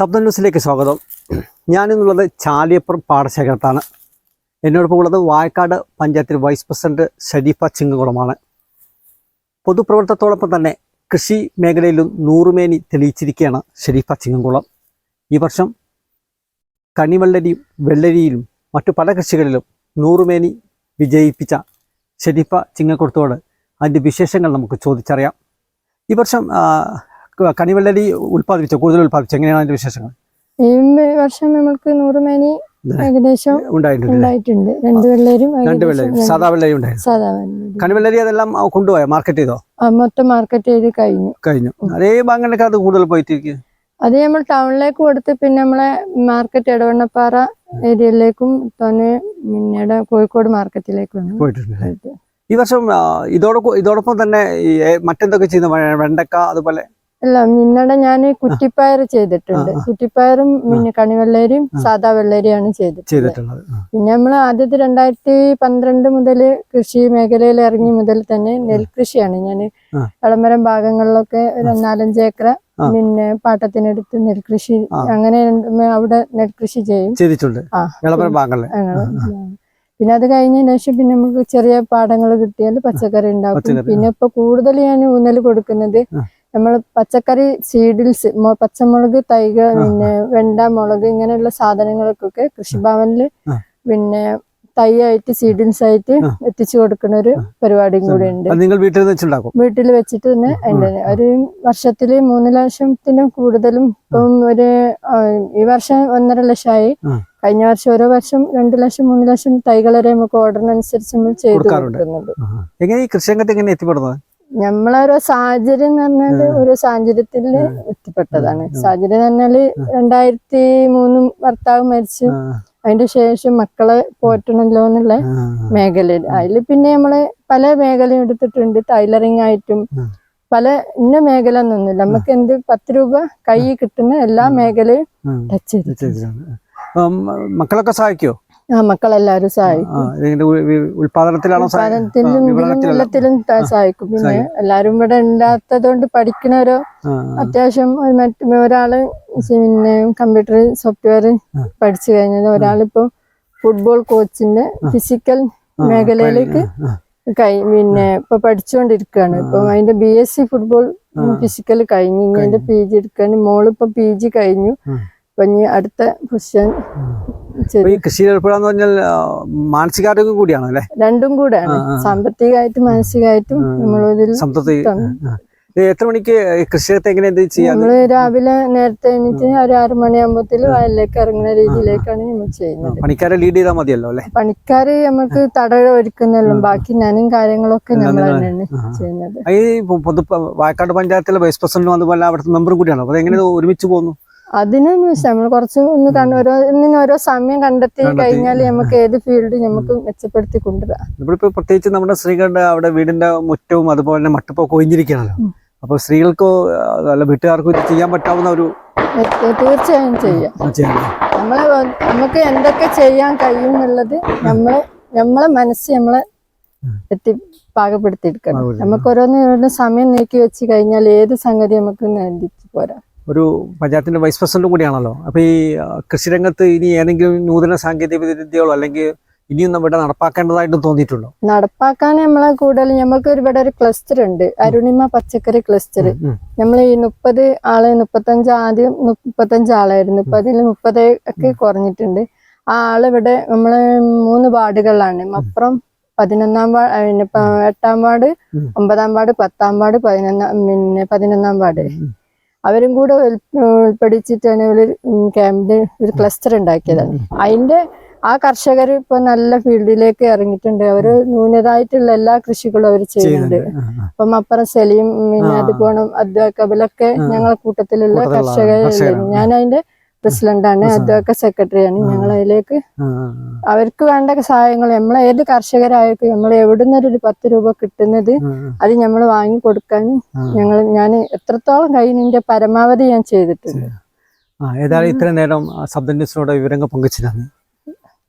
ശബ്ദ ന്യൂസിലേക്ക് സ്വാഗതം. ഞാനിന്നുള്ളത് ചാലിയപ്പുറം പാടശേഖരത്താണ്. എന്നോടൊപ്പം ഉള്ളത് വായക്കാട് പഞ്ചായത്തിൽ വൈസ് പ്രസിഡന്റ് ഷരീഫ ചിങ്ങകുളമാണ്. പൊതുപ്രവർത്തനത്തോടൊപ്പം തന്നെ കൃഷി മേഖലയിലും നൂറുമേനി തെളിയിച്ചിരിക്കുകയാണ് ഷരീഫ ചിങ്ങകുളം. ഈ വർഷം കണിവെള്ളരിയും വെള്ളരിയിലും മറ്റു പല കൃഷികളിലും നൂറുമേനി വിജയിപ്പിച്ച ഷരീഫ ചിങ്ങക്കുളത്തോട് അതിന്റെ വിശേഷങ്ങൾ നമുക്ക് ചോദിച്ചറിയാം. ഈ വർഷം കണിവെള്ളരി ഉൽപ്പാദിപ്പിച്ച? കൂടുതൽ ഉൽപ്പാദിപ്പിച്ച? എങ്ങനെയാണ് അതിന്റെ വിശേഷങ്ങൾ? ഈ വർഷം നമ്മൾക്ക് നൂറ് മേനി. ഏകദേശം ഉണ്ടായിട്ടുണ്ട് രണ്ട് വെള്ളേരും രണ്ട് വെള്ളരി സാധാ വെള്ളരി ഉണ്ടായിരുന്നു. സാധാ വെള്ളരി. കണിവെള്ളരി അതെല്ലാം കൊണ്ടുപോയ? മാർക്കറ്റ് ചെയ്തോ? മൊത്തം മാർക്കറ്റ് ചെയ്ത് കഴിഞ്ഞു. കഴിഞ്ഞു. അതേ ബാങ്കിലൊക്കെ അത് കൂടുതൽ പോയിട്ടിരിക്കും അത് നമ്മൾ ടൗണിലേക്ക് കൊടുത്ത് പിന്നെ നമ്മളെ മാർക്കറ്റ് ഇടവണ്ണപ്പാറ ഏരിയയിലേക്കും തന്നെ പിന്നീട് കോഴിക്കോട് മാർക്കറ്റിലേക്കും പോയിട്ടുണ്ട്. ഈ വർഷം ഇതോടൊപ്പം ഇതോടൊപ്പം തന്നെ മറ്റെന്തൊക്കെ ചെയ്യുന്ന? വെണ്ടക്ക അതുപോലെ അല്ല മിന്നട ഞാൻ കുറ്റിപ്പയർ ചെയ്തിട്ടുണ്ട്. കുറ്റിപ്പയറും പിന്നെ കണിവെള്ളരിയും സാധാ വെള്ളരിയാണ് ചെയ്തിട്ടുള്ളത്. പിന്നെ നമ്മൾ ആദ്യത്തെ രണ്ടായിരത്തി പന്ത്രണ്ട് മുതൽ കൃഷി മേഖലയിൽ ഇറങ്ങി മുതൽ തന്നെ നെൽകൃഷിയാണ്. ഞാൻ വിളംബരം ഭാഗങ്ങളിലൊക്കെ ഒരു നാലഞ്ച് ഏക്കർ. പിന്നെ പാട്ടത്തിനെടുത്ത് നെൽകൃഷി. അങ്ങനെ അവിടെ നെൽകൃഷി ചെയ്യും. ചെയ്തിട്ടുണ്ട്. പിന്നെ അത് കഴിഞ്ഞതിന് ശേഷം പിന്നെ നമുക്ക് ചെറിയ പാടങ്ങൾ കിട്ടിയാൽ പച്ചക്കറി ഉണ്ടാക്കും. പിന്നെ ഇപ്പൊ കൂടുതൽ ഞാൻ ഊന്നൽ കൊടുക്കുന്നത്. നമ്മൾ പച്ചക്കറി സീഡിൽസ് പച്ചമുളക് തൈകൾ. പിന്നെ വെണ്ട മുളക് ഇങ്ങനെയുള്ള സാധനങ്ങൾക്കൊക്കെ കൃഷിഭവനിൽ. പിന്നെ തൈയായിട്ട് സീഡിൽസ് ആയിട്ട് എത്തിച്ചു കൊടുക്കുന്ന ഒരു പരിപാടിയും കൂടി ഉണ്ട് നിങ്ങൾ വീട്ടിൽ വെച്ചുണ്ടാക്കും? വീട്ടിൽ വെച്ചിട്ട് തന്നെ അതിന്റെ ഒരു വർഷത്തിൽ മൂന്ന് ലക്ഷത്തിനും കൂടുതലും ഇപ്പം ഒരു ഈ വർഷം ഒന്നര ലക്ഷമായി. കഴിഞ്ഞ വർഷം ഓരോ വർഷം രണ്ട് ലക്ഷം മൂന്ന് ലക്ഷം തൈകൾ വരെ നമുക്ക് ഓർഡറിനനുസരിച്ച് നമ്മൾ ചെയ്തു. കൊടുക്കുന്നുണ്ട്. എങ്ങനെ ഈ കൃഷിരംഗത്ത് എങ്ങനെ എത്തിപ്പെടുന്നത്? നമ്മളോരോ സാഹചര്യം എന്ന് പറഞ്ഞാൽ ഒരു സാഹചര്യത്തിൽ എത്തിപ്പെട്ടതാണ്. സാഹചര്യം എന്ന് പറഞ്ഞാൽ രണ്ടായിരത്തി മൂന്നും ഭർത്താവ് മരിച്ചു. അതിന്റെ ശേഷം മക്കളെ പോറ്റണല്ലോ എന്നുള്ള മേഖലയിൽ. അതിൽ പിന്നെ നമ്മൾ പല മേഖലയും എടുത്തിട്ടുണ്ട്. ടൈലറിംഗ് ആയിട്ടും. പല ഇന്ന മേഖല എന്നൊന്നുമില്ല നമുക്ക് എന്ത് പത്ത് രൂപ കൈ കിട്ടുന്ന എല്ലാ മേഖലയും ടച്ച് ചെയ്തു ചെയ്തിട്ടുണ്ട്. മക്കളൊക്കെ സഹായിക്കോ? മക്കളെല്ലാരും സഹായിക്കും ആ, ഇതിന്റെ ഉ- ഉ- ഉൽപാദനത്തിലാണോ സഹായി- ആ, ഉൽപ്പാദനത്തിലും ഇതിലും വിപണനത്തിലല്ല. എല്ലാത്തിലും സഹായിക്കും. പിന്നെ എല്ലാരും ഇവിടെ ഇല്ലാത്തതുകൊണ്ട് പഠിക്കണവരോ ആ, അത്യാവശ്യം മറ്റ് ഒരാൾ പിന്നെ കമ്പ്യൂട്ടർ സോഫ്റ്റ്വെയർ പഠിച്ചു കഴിഞ്ഞത്. ഒരാളിപ്പോ ഫുട്ബോൾ കോച്ചിന്റെ ഫിസിക്കൽ മേഖലയിലേക്ക് കൈ പിന്നെ ഇപ്പൊ പഠിച്ചുകൊണ്ടിരിക്കുകയാണ്. ഇപ്പൊ അതിന്റെ B S C football physical കഴിഞ്ഞു ഇനി അതിന്റെ പി ജി എടുക്കാൻ മോളിപ്പോ പി ജി കഴിഞ്ഞു. അപ്പൊ ഇനി അടുത്ത അപ്പൊ ഈ കൃഷിയിൽ ഏർപ്പെടാന്ന് പറഞ്ഞാൽ മാനസികാരോഗ്യം കൂടിയാണ് അല്ലെ? രണ്ടും കൂടെയാണ്. സാമ്പത്തികമായിട്ടും മാനസികമായിട്ടും നമ്മളൊരു എത്ര മണിക്ക് കൃഷിയത്തെ എങ്ങനെ നമ്മൾ രാവിലെ നേരത്തെ എണീറ്റ് ഒരു ആറു മണിയാകുമ്പോഴത്തേക്ക് വയലിലേക്ക് ഇറങ്ങുന്ന രീതിയിലേക്കാണ് നമ്മൾ ചെയ്യുന്നത്. പണിക്കാരെ ലീഡ് ചെയ്താൽ മതിയല്ലോ അല്ലെ? പണിക്കാര് നമുക്ക് തട ഒരുക്കുന്നല്ലോ ബാക്കി ഞാനും കാര്യങ്ങളൊക്കെ നമ്മൾ തന്നെയാണ് ചെയ്യുന്നത്. ഈ വായക്കാട് പഞ്ചായത്തിലെ വൈസ് പ്രസിഡന്റും അതുപോലെ അവിടുത്തെ മെമ്പറും കൂടിയാണോ? അപ്പൊ എങ്ങനെ ഒരുമിച്ച് പോകുന്നു? അതിനൊന്നും നമ്മൾ കുറച്ച് ഒന്ന് കണ്ട് ഓരോ സമയം കണ്ടെത്തി. കഴിഞ്ഞാൽ നമുക്ക് ഏത് ഫീൽഡ് നമുക്ക് മെച്ചപ്പെടുത്തി കൊണ്ടുവരാം. നമ്മളിപ്പോ പ്രത്യേകിച്ച് നമ്മുടെ സ്ത്രീകളുടെ അവിടെ വീടിന്റെ മുറ്റവും അതുപോലെ തന്നെ മട്ടപ്പൊക്കെ ഒഴിഞ്ഞിരിക്കണല്ലോ. അപ്പൊ സ്ത്രീകൾക്കോ അല്ല വീട്ടുകാർക്കോ ഇത് ചെയ്യാൻ പറ്റാവുന്ന ഒരു തീർച്ചയായും ചെയ്യാം. നമ്മൾ നമുക്ക് എന്തൊക്കെ ചെയ്യാൻ കഴിയും എന്നുള്ളത് നമ്മൾ നമ്മളെ മനസ്സ് നമ്മളെ എത്തി പാകപ്പെടുത്തിയെടുക്കണം. പാകപ്പെടുത്തി. നമുക്ക് ഓരോന്നും ഓരോന്ന് സമയം നീക്കി വെച്ച് കഴിഞ്ഞാൽ ഏത് സംഗതി നമുക്ക് നേടിച്ച് പോരാ. ഒരു പഞ്ചായത്തിന്റെ വൈസ് പ്രസിഡന്റും കൂടിയാണല്ലോ. അപ്പോൾ ഈ കൃഷി കൃഷിരംഗത്ത് ഇനി ഏതെങ്കിലും നൂതന സാങ്കേതിക വിദ്യകളോ അല്ലെങ്കിൽ ഇനിയും നമ്മുടെ നടപ്പാക്കേണ്ടതായിട്ട് തോന്നിയിട്ടുണ്ടോ? നടപ്പാക്കാൻ നമ്മളെ കൂടുതൽ നമ്മൾക്ക് ഇവിടെ ഒരു ക്ലസ്റ്റർ ഉണ്ട്. അരുണിമ പച്ചക്കറി ക്ലസ്റ്റർ നമ്മൾ ഈ മുപ്പത് ആൾ മുപ്പത്തഞ്ച് ആദ്യം മുപ്പത്തഞ്ച് ആളായിരുന്നു. ഇപ്പൊ അതിൽ മുപ്പത് ഒക്കെ കുറഞ്ഞിട്ടുണ്ട്. ആ ആൾ ഇവിടെ നമ്മൾ മൂന്ന് വാർഡുകളിലാണ്. അപ്പുറം പതിനൊന്നാം വാർഡ് പിന്നെ എട്ടാം വാർഡ്. ഒമ്പതാം വാർഡ് പത്താം വാർഡ് പതിനൊന്നാം പിന്നെ പതിനൊന്നാം വാർഡ്. അവരും കൂടെ പഠിച്ചിട്ട് തന്നെ ഒരു ക്യാമ്പിന് ഒരു ക്ലസ്റ്റർ ഉണ്ടാക്കിയതാണ് അതിന്റെ ആ കർഷകർ ഇപ്പൊ നല്ല ഫീൽഡിലേക്ക് ഇറങ്ങിയിട്ടുണ്ട് അവർ ന്യൂനതായിട്ടുള്ള എല്ലാ കൃഷികളും അവർ ചെയ്യുന്നുണ്ട്. അപ്പം അപ്പുറം സെലിയും പിന്നെ. അതുപോലെ അദ്വാക്കബിലൊക്കെ ആ. ഞങ്ങളെ കൂട്ടത്തിലുള്ള കൂട്ടത്തിലുള്ള കർഷകർ കർഷകരാണ്. ഞാൻ അതിന്റെ പ്രസിഡന്റാണ് അതൊക്കെ സെക്രട്ടറിയാണ് ഞങ്ങൾ അതിലേക്ക് അവർക്ക് വേണ്ട സഹായങ്ങൾ നമ്മളെ ഏത് കർഷകരായിരിക്കും നമ്മൾ എവിടുന്ന് ഒരു പത്ത് രൂപ കിട്ടുന്നത് അത് നമ്മൾ വാങ്ങി കൊടുക്കാൻ ഞങ്ങൾ ഞാൻ എത്രത്തോളം കഴിഞ്ഞിന്റെ പരമാവധി ഞാൻ ചെയ്തിട്ടുണ്ട്. ഏതായാലും ഇത്രയും നേരം ശബ്ദ ന്യൂസിനോട് വിവരങ്ങൾ പങ്കുവച്ചു നന്ദി